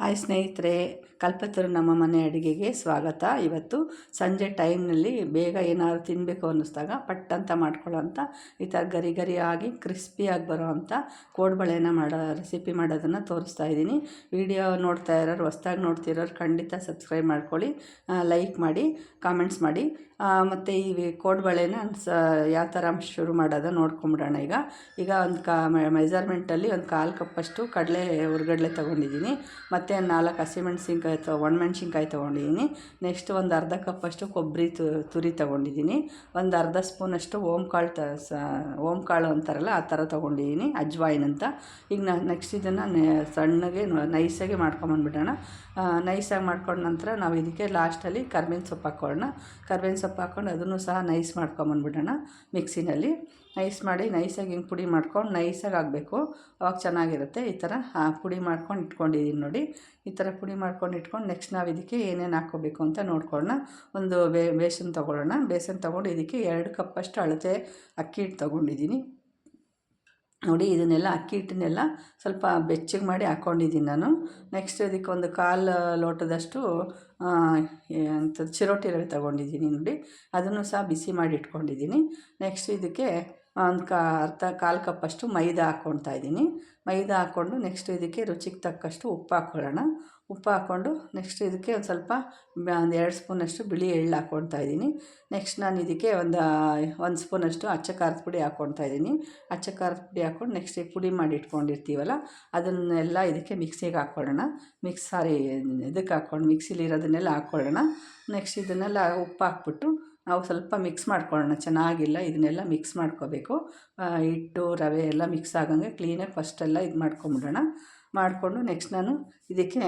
Hi ಸ್ನೇಹಿತರೆ, ಕಲ್ಪತರು ನಮ್ಮ ಮನೆ ಅಡುಗೆಗೆ ಸ್ವಾಗತ. ಇವತ್ತು ಸಂಜೆ ಟೈಮ್ನಲ್ಲಿ ಬೇಗ ಏನಾದರೂ ತಿನ್ನಬೇಕು ಅನ್ನಿಸ್ದಾಗ ಪಟ್ ಅಂತ ಮಾಡ್ಕೊಳ್ಳೋಂಥ, ಈ ಥರ ಗರಿ ಗರಿಯಾಗಿ ಕ್ರಿಸ್ಪಿಯಾಗಿ ಬರೋ ಅಂಥ ಕೋಡ್ಬಳೆನ ಮಾಡೋ ರೆಸಿಪಿ ಮಾಡೋದನ್ನು ತೋರಿಸ್ತಾ ಇದ್ದೀನಿ. ವಿಡಿಯೋ ನೋಡ್ತಾ ಇರೋರು, ಹೊಸ್ದಾಗಿ ನೋಡ್ತಿರೋರು ಖಂಡಿತ ಸಬ್ಸ್ಕ್ರೈಬ್ ಮಾಡ್ಕೊಳ್ಳಿ ಲೈಕ್ ಮಾಡಿ, ಕಾಮೆಂಟ್ಸ್ ಮಾಡಿ. ಮತ್ತು ಈ ಕೋಡ್ಬಳೆನ ಸ, ಯಾವ ಥರ ಶುರು ಮಾಡೋದು ನೋಡ್ಕೊಂಬಿಡೋಣ ಈಗ. ಈಗ ಒಂದು ಕಾ ಮೆಜರ್ಮೆಂಟಲ್ಲಿ ಒಂದು ಕಾಲು ಕಪ್ಪಷ್ಟು ಕಡಲೆ ಹುರ್ಗಡ್ಲೆ ತೊಗೊಂಡಿದ್ದೀನಿ. ಮತ್ತು ನಾಲ್ಕು ಹಸಿಮೆಣ್ಸಿನ್ಕಾಯಿ ತೊ ಒಣಮೆಣ್ಸಿನ್ಕಾಯಿ ತೊಗೊಂಡಿದ್ದೀನಿ. ನೆಕ್ಸ್ಟ್ ಒಂದು ಅರ್ಧ ಕಪ್ಪಷ್ಟು ಕೊಬ್ಬರಿ ತುರಿ ತೊಗೊಂಡಿದ್ದೀನಿ. ಒಂದು ಅರ್ಧ ಸ್ಪೂನಷ್ಟು ಓಂಕಾಳು ತ, ಸ ಓಂಕಾಳು ಅಂತಾರಲ್ಲ, ಆ ಥರ ತೊಗೊಂಡಿದ್ದೀನಿ ಅಜ್ವಾಯಿನ್ ಅಂತ ಈಗ ನಾನು ನೆಕ್ಸ್ಟ್ ಇದನ್ನು ಸಣ್ಣಗೆ, ನೈಸಾಗಿ ಮಾಡ್ಕೊಂಬಂದ್ಬಿಡೋಣ. ನೈಸಾಗಿ ಮಾಡ್ಕೊಂಡ ನಂತರ ನಾವು ಇದಕ್ಕೆ ಲಾಸ್ಟಲ್ಲಿ ಕರ್ಬೇವಿನ ಸೊಪ್ಪು ಹಾಕ್ಕೊಳ್ಳೋಣ ಕರ್ಬೇವಿನ ಸೊಪ್ಪು ಹಾಕ್ಕೊಂಡು ಅದನ್ನು ಸಹ ನೈಸ್ ಮಾಡ್ಕೊಂಬಂದ್ಬಿಡೋಣ ಮಿಕ್ಸಿನಲ್ಲಿ. ನೈಸ್ ಮಾಡಿ ನೈಸಾಗಿ ಹಿಂಗೆ ಪುಡಿ ಮಾಡ್ಕೊಂಡು ನೈಸಾಗಿ ಆಗಬೇಕು. ಅವಾಗ ಚೆನ್ನಾಗಿರುತ್ತೆ. ಈ ಥರ ಪುಡಿ ಮಾಡ್ಕೊಂಡು ಇಟ್ಕೊಂಡಿದ್ದೀನಿ ನೋಡಿ. ಈ ಥರ ಪುಡಿ ಮಾಡ್ಕೊಂಡು ಇಟ್ಕೊಂಡು ನೆಕ್ಸ್ಟ್ ನಾವು ಇದಕ್ಕೆ ಏನೇನು ಹಾಕ್ಕೋಬೇಕು ಅಂತ ನೋಡ್ಕೊಳ್ಳೋಣ. ಒಂದು ಬೇಸನ್ ತೊಗೊಳ್ಳೋಣ. ಬೇಸನ್ ತೊಗೊಂಡು ಇದಕ್ಕೆ ಎರಡು ಕಪ್ಪಷ್ಟು ಅಳತೆ ಅಕ್ಕಿ ಹಿಟ್ಟು ತೊಗೊಂಡಿದ್ದೀನಿ ನೋಡಿ ಇದನ್ನೆಲ್ಲ ಅಕ್ಕಿ ಹಿಟ್ಟನ್ನೆಲ್ಲ ಸ್ವಲ್ಪ ಬೆಚ್ಚಗೆ ಮಾಡಿ ಹಾಕ್ಕೊಂಡಿದ್ದೀನಿ ನಾನು. ನೆಕ್ಸ್ಟ್ ಇದಕ್ಕೆ ಒಂದು ಕಾಲು ಲೋಟದಷ್ಟು ಎಂಥದ್ದು ಚಿರೋಟಿ ರವೆ ತಗೊಂಡಿದ್ದೀನಿ ನೋಡಿ. ಅದನ್ನು ಸಹ ಬಿಸಿ ಮಾಡಿ ಇಟ್ಕೊಂಡಿದ್ದೀನಿ. ನೆಕ್ಸ್ಟ್ ಇದಕ್ಕೆ ಒಂದು ಕಾ ಅರ್ಧ ಕಾಲು ಕಪ್ಪಷ್ಟು ಮೈದಾ ಹಾಕ್ಕೊಳ್ತಾ ಇದ್ದೀನಿ. ಮೈದಾ ಹಾಕ್ಕೊಂಡು ನೆಕ್ಸ್ಟ್ ಇದಕ್ಕೆ ರುಚಿಗೆ ತಕ್ಕಷ್ಟು ಉಪ್ಪು ಹಾಕ್ಕೊಳ್ಳೋಣ. ಉಪ್ಪು ಹಾಕ್ಕೊಂಡು ನೆಕ್ಸ್ಟ್ ಇದಕ್ಕೆ ಒಂದು ಸ್ವಲ್ಪ ಒಂದು ಎರಡು ಸ್ಪೂನಷ್ಟು ಬಿಳಿ ಎಳ್ಳು ಹಾಕ್ಕೊಳ್ತಾ ಇದ್ದೀನಿ. ನೆಕ್ಸ್ಟ್ ನಾನು ಇದಕ್ಕೆ ಒಂದು ಒಂದು ಸ್ಪೂನಷ್ಟು ಅಚ್ಚ ಖಾರದ ಪುಡಿ ಹಾಕ್ಕೊಳ್ತಾ ಇದ್ದೀನಿ. ಅಚ್ಚ ಖಾರದ ಪುಡಿ ಹಾಕ್ಕೊಂಡು ನೆಕ್ಸ್ಟ್ ಪುಡಿ ಮಾಡಿ ಇಟ್ಕೊಂಡಿರ್ತೀವಲ್ಲ, ಅದನ್ನೆಲ್ಲ ಇದಕ್ಕೆ ಮಿಕ್ಸಿಗೆ ಹಾಕ್ಕೊಳ್ಳೋಣ. ಮಿಕ್ಸ್ ಸಾರಿ ಇದಕ್ಕೆ ಹಾಕ್ಕೊಂಡು ಮಿಕ್ಸಿಲಿರೋದನ್ನೆಲ್ಲ ಹಾಕ್ಕೊಳ್ಳೋಣ. ನೆಕ್ಸ್ಟ್ ಇದನ್ನೆಲ್ಲ ಉಪ್ಪು ಹಾಕ್ಬಿಟ್ಟು ನಾವು ಸ್ವಲ್ಪ ಮಿಕ್ಸ್ ಮಾಡ್ಕೊಳ್ಳೋಣ. ಚೆನ್ನಾಗಿಲ್ಲ, ಇದನ್ನೆಲ್ಲ ಮಿಕ್ಸ್ ಮಾಡ್ಕೋಬೇಕು. ಹಿಟ್ಟು, ರವೆ ಎಲ್ಲ ಮಿಕ್ಸ್ ಆಗಂಗೆ ಕ್ಲೀನಾಗಿ ಫಸ್ಟೆಲ್ಲ ಇದು ಮಾಡ್ಕೊಂಬಿಡೋಣ. ಮಾಡಿಕೊಂಡು ನೆಕ್ಸ್ಟ್ ನಾನು ಇದಕ್ಕೆ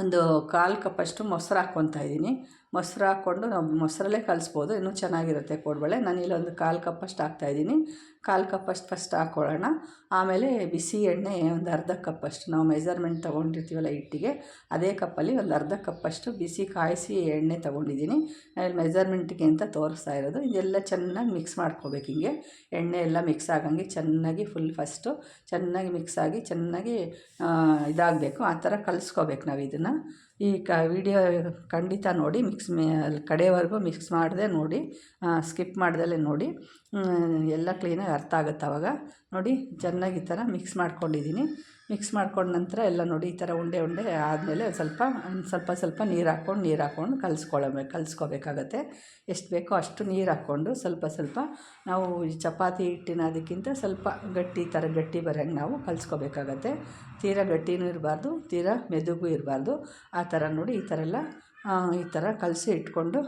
ಒಂದು ಕಾಲು ಕಪ್ಪಷ್ಟು ಮೊಸರು ಹಾಕ್ಕೊತಾ ಇದ್ದೀನಿ. ಮೊಸರು ಹಾಕ್ಕೊಂಡು ನಾವು ಮೊಸರಲ್ಲೇ ಕಲಿಸ್ಬೋದು, ಇನ್ನೂ ಚೆನ್ನಾಗಿರುತ್ತೆ ಕೋಡ್ಬಳೆ ನಾನು ಒಂದು ಕಾಲು ಕಪ್ಪಷ್ಟು ಹಾಕ್ತಾಯಿದ್ದೀನಿ ಕಾಲು ಕಪ್ಪಷ್ಟು ಫಸ್ಟ್ ಹಾಕ್ಕೊಳ್ಳೋಣ ಆಮೇಲೆ ಬಿಸಿ ಎಣ್ಣೆ ಒಂದು ಅರ್ಧ ಕಪ್ಪಷ್ಟು ನಾವು ಮೆಜರ್ಮೆಂಟ್ ತೊಗೊಂಡಿರ್ತೀವಲ್ಲ ಹಿಟ್ಟಿಗೆ, ಅದೇ ಕಪ್ಪಲ್ಲಿ ಒಂದು ಅರ್ಧ ಕಪ್ಪಷ್ಟು ಬಿಸಿ ಕಾಯಿಸಿ ಎಣ್ಣೆ ತೊಗೊಂಡಿದ್ದೀನಿ. ಆಮೇಲೆ ಮೆಜರ್ಮೆಂಟಿಗೆ ಅಂತ ತೋರಿಸ್ತಾ ಇರೋದು. ಇದೆಲ್ಲ ಚೆನ್ನಾಗಿ ಮಿಕ್ಸ್ ಮಾಡ್ಕೋಬೇಕು ಹಿಂಗೆ. ಎಣ್ಣೆ ಎಲ್ಲ ಮಿಕ್ಸ್ ಆಗಂಗೆ ಚೆನ್ನಾಗಿ ಫುಲ್ ಫಸ್ಟು ಚೆನ್ನಾಗಿ ಮಿಕ್ಸ್ ಆಗಿ ಚೆನ್ನಾಗಿ ಇದಾಗಬೇಕು. ಆ ಥರ ಕಲಿಸ್ಕೋಬೇಕು ನಾವು ಇದನ್ನು. ಈ ಕ ವಿಡಿಯೋ ಖಂಡಿತ ನೋಡಿ, ಮಿಕ್ಸ್ ಮೇ ಕಡೆಯವರೆಗೂ ಮಿಕ್ಸ್ ಮಾಡದೆ ನೋಡಿ ಸ್ಕಿಪ್ ಮಾಡ್ದಲೇ ನೋಡಿ. ಎಲ್ಲ ಕ್ಲೀನಾಗಿ ಅರ್ಥ ಆಗುತ್ತೆ ಅವಾಗ. ನೋಡಿ, ಚೆನ್ನಾಗಿ ಈ ಥರ ಮಿಕ್ಸ್ ಮಾಡ್ಕೊಂಡಿದ್ದೀನಿ. ಮಿಕ್ಸ್ ಮಾಡ್ಕೊಂಡ ನಂತರ ಎಲ್ಲ ನೋಡಿ ಈ ಥರ ಉಂಡೆ ಉಂಡೆ ಆದಮೇಲೆ ಸ್ವಲ್ಪ ಸ್ವಲ್ಪ ಸ್ವಲ್ಪ ನೀರು ಹಾಕ್ಕೊಂಡು ನೀರು ಹಾಕ್ಕೊಂಡು ಕಲಿಸ್ಕೊಳ್ಬೇಕು ಕಲಿಸ್ಕೋಬೇಕಾಗತ್ತೆ. ಎಷ್ಟು ಬೇಕೋ ಅಷ್ಟು ನೀರು ಹಾಕ್ಕೊಂಡು ಸ್ವಲ್ಪ ಸ್ವಲ್ಪ ನಾವು ಚಪಾತಿ ಹಿಟ್ಟಿನ ಅದಕ್ಕಿಂತ ಸ್ವಲ್ಪ ಗಟ್ಟಿ ಥರ ಗಟ್ಟಿ ಬರೋಂಗೆ ನಾವು ಕಲಿಸ್ಕೋಬೇಕಾಗತ್ತೆ. ತೀರಾ ಗಟ್ಟಿನೂ ಇರಬಾರ್ದು, ತೀರಾ ಮೆದುಗೂ ಇರಬಾರ್ದು. ಆ ಥರ ನೋಡಿ ಈ ಥರ ಎಲ್ಲ ಈ ಥರ ಕಲಸಿ ಇಟ್ಕೊಂಡು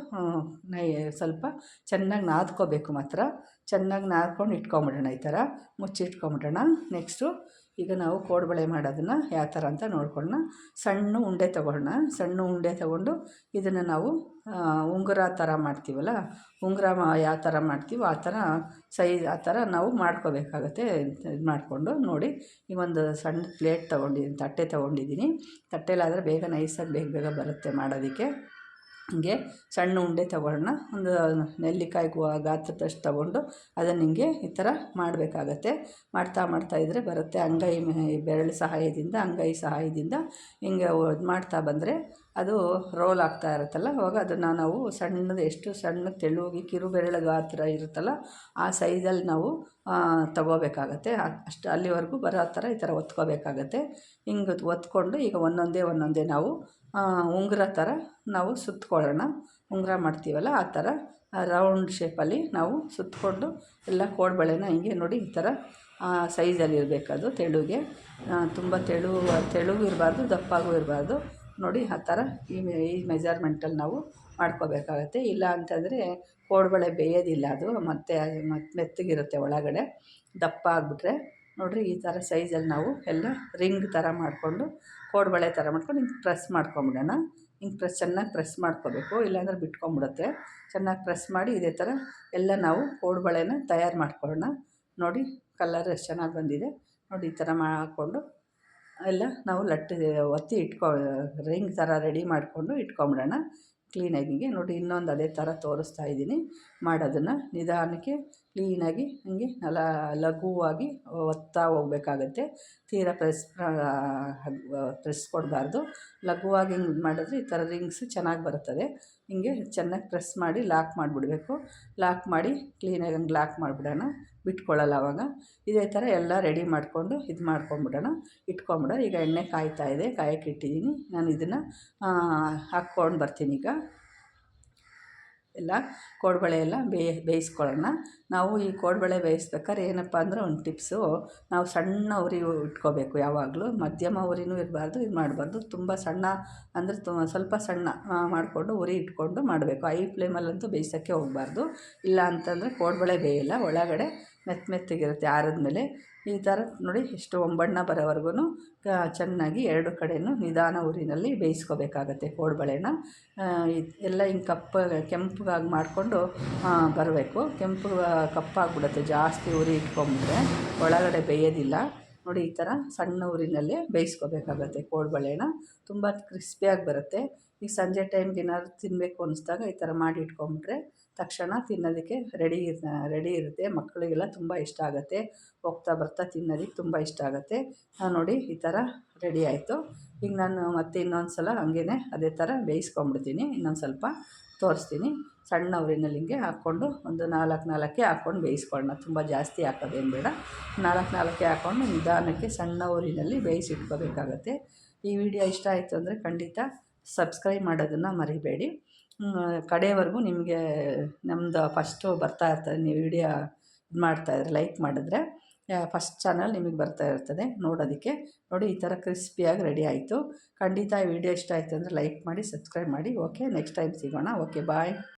ನೈ, ಸ್ವಲ್ಪ ಚೆನ್ನಾಗಿ ನಾದ್ಕೋಬೇಕು ಮಾತ್ರ. ಚೆನ್ನಾಗಿ ನಾದ್ಕೊಂಡು ಇಟ್ಕೊಂಬಿಡೋಣ ಈ ಥರ ಮುಚ್ಚಿಟ್ಕೊಂಬಿಡೋಣ ನೆಕ್ಸ್ಟು ಈಗ ನಾವು ಕೋಡ್ಬಳೆ ಮಾಡೋದನ್ನು ಯಾವ ಥರ ಅಂತ ನೋಡ್ಕೊಳ್ಳೋಣ. ಸಣ್ಣ ಉಂಡೆ ತೊಗೊಳ್ಳೋಣ. ಸಣ್ಣ ಉಂಡೆ ತೊಗೊಂಡು ಇದನ್ನು ನಾವು ಉಂಗುರ ಥರ ಮಾಡ್ತೀವಲ್ಲ? ಉಂಗುರ ಯಾವ ಥರ ಮಾಡ್ತೀವೋ ಆ ಥರ ಸೈಜ್ ಆ ಥರ ನಾವು ಮಾಡ್ಕೋಬೇಕಾಗತ್ತೆ ಇದು ಮಾಡಿಕೊಂಡು ನೋಡಿ. ಈ ಒಂದು ಸಣ್ಣ ಪ್ಲೇಟ್ ತೊಗೊಂಡಿದ್ದೀನಿ ತಟ್ಟೆ ತೊಗೊಂಡಿದ್ದೀನಿ. ತಟ್ಟೆಲಾದರೆ ಬೇಗ ನೈಸಾಗಿ ಬೇಗ ಬೇಗ ಬರುತ್ತೆ ಮಾಡೋದಕ್ಕೆ. ಹಿಂಗೆ ಸಣ್ಣ ಉಂಡೆ ತೊಗೊಳ್ಳೋಣ ಒಂದು ನೆಲ್ಲಿಕಾಯಿ ಗಾತ್ರದಷ್ಟು ತೊಗೊಂಡು ಅದನ್ನು ಹಿಂಗೆ ಈ ಥರ ಮಾಡಬೇಕಾಗತ್ತೆ. ಮಾಡ್ತಾ ಮಾಡ್ತಾ ಇದ್ದರೆ ಬರುತ್ತೆ. ಅಂಗೈ, ಬೆರಳು ಸಹಾಯದಿಂದ, ಅಂಗೈ ಸಹಾಯದಿಂದ ಹಿಂಗೆ ಇದು ಮಾಡ್ತಾ ಬಂದರೆ ಅದು ರೋಲ್ ಆಗ್ತಾ ಇರುತ್ತಲ್ಲ, ಅವಾಗ ಅದನ್ನು ನಾವು ಸಣ್ಣದು, ಎಷ್ಟು ಸಣ್ಣ ತೆಳುವಾಗಿ ಕಿರು ಬೆರಳ ಗಾತ್ರ ಇರುತ್ತಲ್ಲ, ಆ ಸೈಜಲ್ಲಿ ನಾವು ತಗೋಬೇಕಾಗತ್ತೆ. ಅಷ್ಟು ಅಲ್ಲಿವರೆಗೂ ಬರೋ ಥರ ಈ ಥರ ಒತ್ಕೋಬೇಕಾಗತ್ತೆ. ಹಿಂಗೆ ಒತ್ಕೊಂಡು ಈಗ ಒಂದೊಂದೇ ಒಂದೊಂದೇ ನಾವು ಉಂಗುರ ಥರ ನಾವು ಸುತ್ತಕೊಳ್ಳೋಣ ಉಂಗುರ ಮಾಡ್ತೀವಲ್ಲ, ಆ ಥರ ರೌಂಡ್ ಶೇಪಲ್ಲಿ ನಾವು ಸುತ್ತಕೊಂಡು ಎಲ್ಲ ಕೋಡ್ಬಳೆನ ಹಿಂಗೆ ನೋಡಿ ಈ ಥರ ಸೈಜಲ್ಲಿ ಇರಬೇಕದು ತೆಳುಗೆ. ತುಂಬ ತೆಳು ತೆಳುಗೂ ಇರಬಾರ್ದು ದಪ್ಪಾಗೂ ಇರಬಾರ್ದು. ನೋಡಿ ಆ ಥರ ಈ ಈ ಮೆಜರ್ಮೆಂಟಲ್ಲಿ ನಾವು ಮಾಡ್ಕೋಬೇಕಾಗತ್ತೆ. ಇಲ್ಲ ಅಂತಂದರೆ ಕೋಡುಬಳೆ ಬೇಯೋದಿಲ್ಲ ಅದು. ಮತ್ತು ಮತ್ತೆ ಮೆತ್ತಗಿರುತ್ತೆ ಒಳಗಡೆ. ದಪ್ಪ ಆಗಿಬಿಟ್ರೆ ನೋಡಿರಿ ಈ ಥರ ಸೈಜಲ್ಲಿ ನಾವು ಎಲ್ಲ ರಿಂಗ್ ಥರ ಮಾಡಿಕೊಂಡು ಕೋಡುಬಳೆ ಥರ ಮಾಡ್ಕೊಂಡು ಹಿಂಗೆ ಪ್ರೆಸ್ ಮಾಡ್ಕೊಂಬಿಡೋಣ. ಹಿಂಗೆ ಪ್ರೆಸ್, ಚೆನ್ನಾಗಿ ಪ್ರೆಸ್ ಮಾಡ್ಕೋಬೇಕು. ಇಲ್ಲಾಂದ್ರೆ ಬಿಟ್ಕೊಂಬಿಡುತ್ತೆ. ಚೆನ್ನಾಗಿ ಪ್ರೆಸ್ ಮಾಡಿ ಇದೇ ಥರ ಎಲ್ಲ ನಾವು ಕೋಡುಬಳೆನ ತಯಾರು ಮಾಡ್ಕೊಳ್ಳೋಣ. ನೋಡಿ ಕಲರ್ ಎಷ್ಟು ಚೆನ್ನಾಗಿ ಬಂದಿದೆ. ನೋಡಿ ಈ ಥರ ಮಾಡಿಕೊಂಡು ಎಲ್ಲ ನಾವು ಲಟ್ಟಿ, ಒತ್ತಿ ಇಟ್ಕೊ, ರಿಂಗ್ ಥರ ರೆಡಿ ಮಾಡಿಕೊಂಡು ಇಟ್ಕೊಂಬಿಡೋಣ. ಕ್ಲೀನಾಗಿ ನೋಡಿ ಇನ್ನೊಂದು ಅದೇ ಥರ ತೋರಿಸ್ತಾ ಇದ್ದೀನಿ. ಮಾಡೋದನ್ನು ನಿಧಾನಕ್ಕೆ ಕ್ಲೀನಾಗಿ ಹಂಗೆ ನಲ, ಲಘುವಾಗಿ ಒತ್ತಾ ಹೋಗ್ಬೇಕಾಗತ್ತೆ. ತೀರಾ ಪ್ರೆಸ್ ಪ್ರೆಸ್ ಕೊಡಬಾರ್ದು ಲಘುವಾಗಿ ಹಿಂಗೆ ಮಾಡಿದ್ರೆ ಈ ಥರ ರಿಂಗ್ಸ್ ಚೆನ್ನಾಗಿ ಬರುತ್ತದೆ ಹಿಂಗೆ ಚೆನ್ನಾಗಿ ಪ್ರೆಸ್ ಮಾಡಿ ಲಾಕ್ ಮಾಡಿಬಿಡ್ಬೇಕು. ಲಾಕ್ ಮಾಡಿ ಕ್ಲೀನಾಗಿ ಹಂಗೆ ಲಾಕ್ ಮಾಡಿಬಿಡೋಣ. ಬಿಟ್ಕೊಳ್ಳಲ್ಲ ಆವಾಗ ಇದೇ ಥರ ಎಲ್ಲ ರೆಡಿ ಮಾಡಿಕೊಂಡು ಇದು ಮಾಡ್ಕೊಂಬಿಡೋಣ. ಇಟ್ಕೊಂಬಿಡೋಣ. ಈಗ ಎಣ್ಣೆ ಕಾಯ್ತಾ ಇದೆ. ಕಾಯಕ್ಕೆ ಇಟ್ಟಿದ್ದೀನಿ. ನಾನು ಇದನ್ನು ಹಾಕ್ಕೊಂಡು ಬರ್ತೀನಿ ಈಗ. ಎಲ್ಲ ಕೋಡುಬಳೆ ಎಲ್ಲ ಬೇಯ ಬೇಯಿಸ್ಕೊಳ್ಳೋಣ. ನಾವು ಈ ಕೋಡುಬಳೆ ಬೇಯಿಸ್ಬೇಕಾದ್ರೆ ಏನಪ್ಪ ಅಂದರೆ ಒಂದು ಟಿಪ್ಸು. ನಾವು ಸಣ್ಣ ಉರಿ ಇಟ್ಕೋಬೇಕು ಯಾವಾಗಲೂ. ಮಧ್ಯಮ ಉರಿನೂ ಇರಬಾರ್ದು, ಇದು ಮಾಡಬಾರ್ದು. ತುಂಬ ಸಣ್ಣ ಅಂದರೆ ತು, ಸ್ವಲ್ಪ ಸಣ್ಣ ಮಾಡಿಕೊಂಡು ಉರಿ ಇಟ್ಕೊಂಡು ಮಾಡಬೇಕು. ಐ ಫ್ಲೇಮಲ್ಲಂತೂ ಬೇಯಿಸೋಕ್ಕೆ ಹೋಗಬಾರ್ದು. ಇಲ್ಲ ಅಂತಂದರೆ ಕೋಡುಬಳೆ ಬೇಯಲ್ಲ. ಒಳಗಡೆ ಮೆತ್ತ ಮೆತ್ತಗಿರುತ್ತೆ, ಆರಿದ್ಮೇಲೆ ಈ ಥರ ನೋಡಿ ಎಷ್ಟು ಒಂಬಣ್ಣ ಬರೋವರೆಗೂ ಚೆನ್ನಾಗಿ ಎರಡು ಕಡೆಯೂ ನಿಧಾನ ಊರಿನಲ್ಲಿ ಬೇಯಿಸ್ಕೋಬೇಕಾಗತ್ತೆ ಕೋಡುಬಳೆನ. ಎಲ್ಲ ಹಿಂಗೆ ಕಪ್ಪ, ಕೆಂಪಗಾಗಿ ಮಾಡಿಕೊಂಡು ಬರಬೇಕು. ಕೆಂಪು ಕಪ್ಪಾಗ್ಬಿಡುತ್ತೆ ಜಾಸ್ತಿ ಉರಿ ಇಟ್ಕೊಂಬಿಟ್ರೆ ಒಳಗಡೆ ಬೇಯೋದಿಲ್ಲ. ನೋಡಿ, ಈ ಥರ ಸಣ್ಣ ಊರಿನಲ್ಲೇ ಬೇಯಿಸ್ಕೋಬೇಕಾಗತ್ತೆ ಕೋಡುಬಳೆನ ತುಂಬ ಕ್ರಿಸ್ಪಿಯಾಗಿ ಬರುತ್ತೆ. ಈಗ ಸಂಜೆ ಟೈಮ್ಗೆ ಏನಾದ್ರು ತಿನ್ನಬೇಕು ಅನ್ನಿಸ್ದಾಗ ಈ ಥರ ಮಾಡಿ ಇಟ್ಕೊಂಬಿಟ್ರೆ ತಕ್ಷಣ ತಿನ್ನೋದಕ್ಕೆ ರೆಡಿ ರೆಡಿ ಇರುತ್ತೆ. ಮಕ್ಕಳಿಗೆಲ್ಲ ತುಂಬ ಇಷ್ಟ ಆಗುತ್ತೆ. ಹೋಗ್ತಾ ಬರ್ತಾ ತಿನ್ನೋದಕ್ಕೆ ತುಂಬ ಇಷ್ಟ ಆಗುತ್ತೆ. ನೋಡಿ ಈ ಥರ ರೆಡಿ ಆಯಿತು. ಈಗ ನಾನು ಮತ್ತೆ ಇನ್ನೊಂದು ಸಲ ಹಂಗೇ ಅದೇ ಥರ ಬೇಯಿಸ್ಕೊಂಬಿಡ್ತೀನಿ ಇನ್ನೊಂದು ಸ್ವಲ್ಪ ತೋರಿಸ್ತೀನಿ. ಸಣ್ಣ ಉರಿನಲ್ಲಿ ಹಿಂಗೆ ಹಾಕ್ಕೊಂಡು ಒಂದು ನಾಲ್ಕು ನಾಲ್ಕೇ ಹಾಕ್ಕೊಂಡು ಬೇಯಿಸ್ಕೊಳ್ಳೋಣ. ತುಂಬ ಜಾಸ್ತಿ ಹಾಕೋದೇನು ಬೇಡ. ನಾಲ್ಕು ನಾಲ್ಕೇ ಹಾಕ್ಕೊಂಡು ನಿಧಾನಕ್ಕೆ ಸಣ್ಣ ಉರಿನಲ್ಲಿ ಬೇಯಿಸಿಟ್ಕೋಬೇಕಾಗತ್ತೆ. ಈ ವಿಡಿಯೋ ಇಷ್ಟ ಆಯಿತು ಅಂದರೆ ಖಂಡಿತ ಸಬ್ಸ್ಕ್ರೈಬ್ ಮಾಡೋದನ್ನು ಮರಿಬೇಡಿ. ಕಡೆಯವರೆಗೂ ನಿಮಗೆ ನಮ್ಮದು ಫಸ್ಟು ಬರ್ತಾ ಇರ್ತದೆ. ನೀವು ವಿಡಿಯೋ ಇದು ಮಾಡ್ತಾಯಿದ್ರೆ ಲೈಕ್ ಮಾಡಿದ್ರೆ. ಫಸ್ಟ್ ಚಾನಲ್ ನಿಮಗೆ ಬರ್ತಾ ಇರ್ತದೆ, ನೋಡೋದಕ್ಕೆ. ನೋಡಿ, ಈ ಥರ ಕ್ರಿಸ್ಪಿಯಾಗಿ ರೆಡಿ ಆಯಿತು. ಖಂಡಿತ ಈ ವಿಡಿಯೋ ಇಷ್ಟ ಆಯಿತು ಅಂದರೆ ಲೈಕ್ ಮಾಡಿ ಸಬ್ಸ್ಕ್ರೈಬ್ ಮಾಡಿ. ಓಕೆ ನೆಕ್ಸ್ಟ್ ಟೈಮ್ ಸಿಗೋಣ. Okay bye